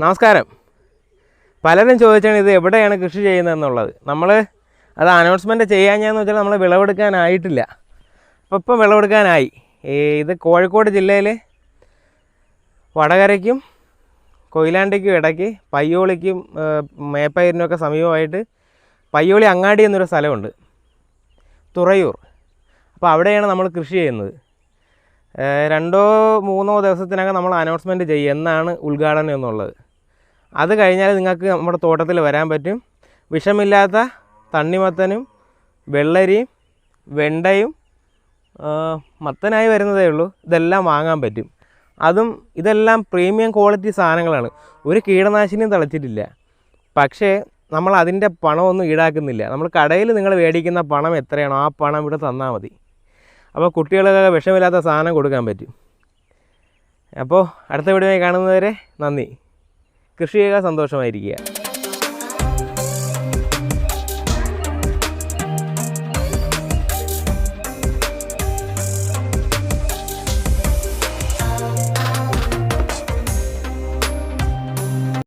നമസ്കാരം. പലരും ചോദിച്ചാണ് ഇത് എവിടെയാണ് കൃഷി ചെയ്യുന്നതെന്നുള്ളത്. നമ്മൾ അത് അനൗൺസ്മെന്റ് ഞാൻ വെച്ചാൽ നമ്മൾ വിളവെടുക്കാനായിട്ടില്ല. അപ്പോൾ ഇപ്പം വിളവെടുക്കാനായി. ഇത് കോഴിക്കോട് ജില്ലയിൽ വടകരയ്ക്കും കൊയിലാണ്ടിക്കും ഇടയ്ക്ക് പയ്യോളിക്കും മേപ്പയറിനൊക്കെ സമീപമായിട്ട് പയ്യോളി അങ്ങാടി എന്നൊരു സ്ഥലമുണ്ട്. തുറയൂർ. അപ്പോൾ അവിടെയാണ് നമ്മൾ കൃഷി ചെയ്യുന്നത്. രണ്ടോ മൂന്നോ ദിവസത്തിനകം നമ്മൾ അനൗൺസ്മെന്റ് ചെയ്യും. എന്നാണ് ഉദ്ഘാടനം എന്നുള്ളത്. അത് കഴിഞ്ഞാൽ നിങ്ങൾക്ക് നമ്മുടെ തോട്ടത്തിൽ വരാൻ പറ്റും. വിഷമില്ലാത്ത തണ്ണിമത്തനും വെള്ളരിയും വെണ്ടയും മത്തനായി വരുന്നതേ ഉള്ളൂ. ഇതെല്ലാം വാങ്ങാൻ പറ്റും. അതും ഇതെല്ലാം പ്രീമിയം ക്വാളിറ്റി സാധനങ്ങളാണ്. ഒരു കീടനാശിനിയും തളിച്ചിട്ടില്ല. പക്ഷേ നമ്മൾ അതിന്റെ പണമൊന്നും ഈടാക്കുന്നില്ല. നമ്മൾ കടയിൽ നിങ്ങൾ മേടിക്കുന്ന പണം എത്രയാണോ ആ പണം ഇവിടെ തന്നാൽ മതി. അപ്പോൾ കുട്ടികൾക്ക് വിഷമില്ലാത്ത സാധനം കൊടുക്കാൻ പറ്റും. അപ്പോൾ അടുത്ത വീഡിയോ കാണുന്നവരെ നന്ദി. കൃഷി ചെയ്യുക സന്തോഷമായിരിക്കുക